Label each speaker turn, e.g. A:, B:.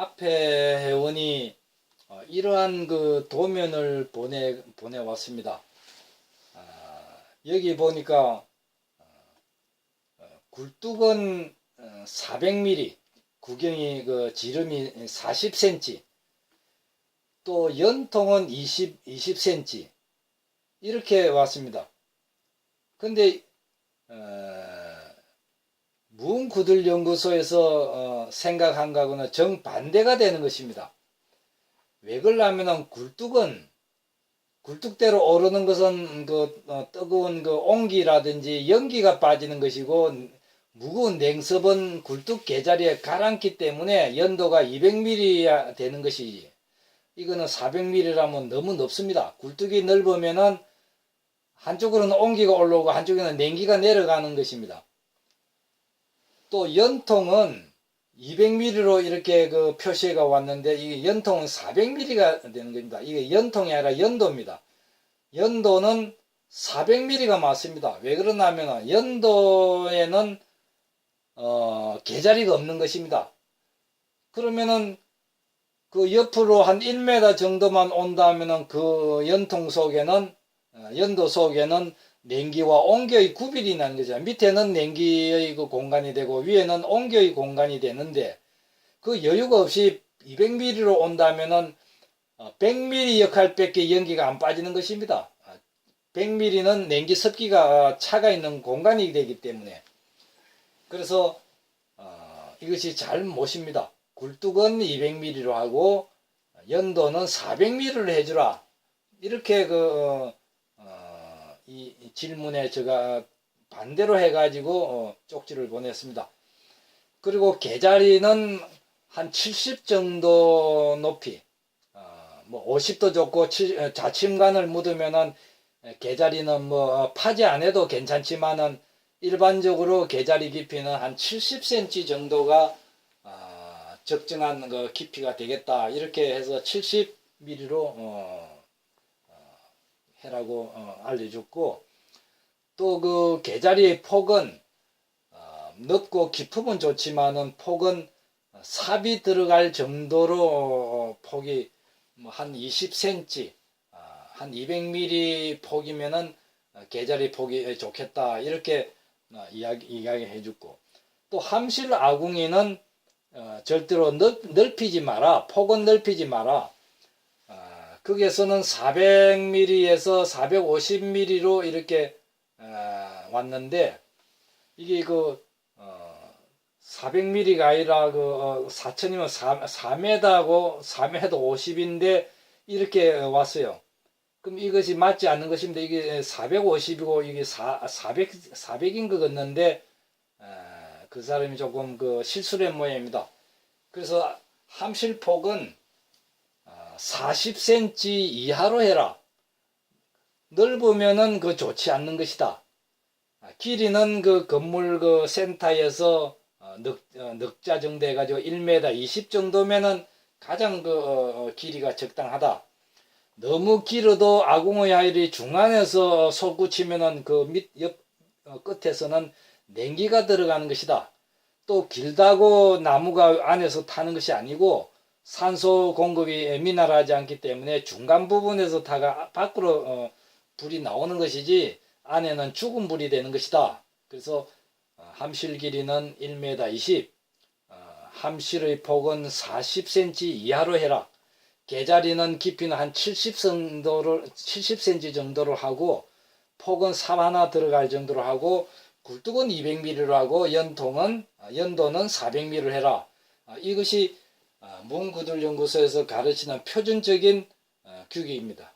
A: 앞에 회원이 어, 이러한 그 도면을 보내 보내 왔습니다. 아, 여기 보니까 어, 굴뚝은 어, 400mm, 구경이 그 지름이 40cm, 또 연통은 20 20cm 이렇게 왔습니다. 근데 어, 무음구들연구소에서 어, 생각한 거하고는 정반대가 되는 것입니다. 왜 그러냐면은 굴뚝은 굴뚝대로 오르는 것은 그 어, 뜨거운 그 온기라든지 연기가 빠지는 것이고 무거운 냉섭은 굴뚝 개자리에 가라앉기 때문에 연도가 200mm 되는 것이지. 이거는 400mm라면 너무 넓습니다. 굴뚝이 넓으면은 한쪽으로는 온기가 올라오고 한쪽에는 냉기가 내려가는 것입니다. 또 연통은 200mm로 이렇게 그 표시가 왔는데 이게 연통은 400mm가 되는 겁니다. 이게 연통이 아니라 연도입니다. 연도는 400mm가 맞습니다. 왜 그러냐면 연도에는 어, 계자리가 없는 것입니다. 그러면은 그 옆으로 한 1m 정도만 온다면은 그 연통 속에는 어, 연도 속에는 냉기와 온기의 구별이 나는 거죠. 밑에는 냉기의 그 공간이 되고 위에는 온기의 공간이 되는데 그 여유가 없이 200mm로 온다면은 100mm 역할밖에 연기가 안 빠지는 것입니다. 100mm는 냉기 습기가 차가 있는 공간이 되기 때문에 그래서 어, 이것이 잘 못입니다. 굴뚝은 200mm로 하고 연도는 400mm를 해주라 이렇게 그 어, 어, 이, 이 질문에 제가 반대로 해가지고 어, 쪽지를 보냈습니다. 그리고 개자리는 한 70 정도 높이, 어, 뭐 50도 좋고 치- 어, 자침관을 묻으면은 개자리는 뭐 파지 안 해도 괜찮지만은 일반적으로 개자리 깊이는 한 70cm 정도가 아, 적정한 그 깊이가 되겠다 이렇게 해서 70mm로 어, 해라고 어, 알려줬고 또 그 개자리의 폭은 어, 넓고 깊으면 좋지만은 폭은 삽이 들어갈 정도로 어, 폭이 뭐한 20cm, 아, 한 200mm 폭이면은 어, 개자리 폭이 좋겠다 이렇게 어, 이야기 이야기해 줬고 또 함실 아궁이는 어, 절대로 넓, 넓히지 마라 폭은 넓히지 마라 아, 거기에서는 400mm에서 450mm로 이렇게 아, 왔는데 이게 그 어, 400mm가 아니라 그 어, 4천이면 4, 4m고 4m 50인데 이렇게 왔어요. 그럼 이것이 맞지 않는 것입니다. 이게 450이고 이게 4, 400 400인 것 같는데 아, 그 사람이 조금 그 실수를 한 모양입니다. 그래서 함실폭은 40cm 이하로 해라. 넓으면은 그 좋지 않는 것이다. 아, 길이는 그 건물 그 센터에서 어, 넉, 어, 넉자 정도 해가지고 1m 20 정도면은 가장 그 어, 어, 길이가 적당하다. 너무 길어도 아궁의 하일이 중간에서 솟구치면은 그 밑옆 어, 끝에서는 냉기가 들어가는 것이다. 또 길다고 나무가 안에서 타는 것이 아니고 산소 공급이 미날하지 않기 때문에 중간 부분에서 타가 밖으로 어, 불이 나오는 것이지 안에는 죽은 불이 되는 것이다. 그래서 어, 함실 길이는 1m 20, 어, 함실의 폭은 40cm 이하로 해라. 개자리는 깊이는 한 70 정도를 70cm 정도를 하고 폭은 3 하나 들어갈 정도로 하고 굴뚝은 200mm로 하고 연통은 어, 연도는 400mm를 해라. 아, 이것이 아, 문구들 연구소에서 가르치는 표준적인 어, 규격입니다.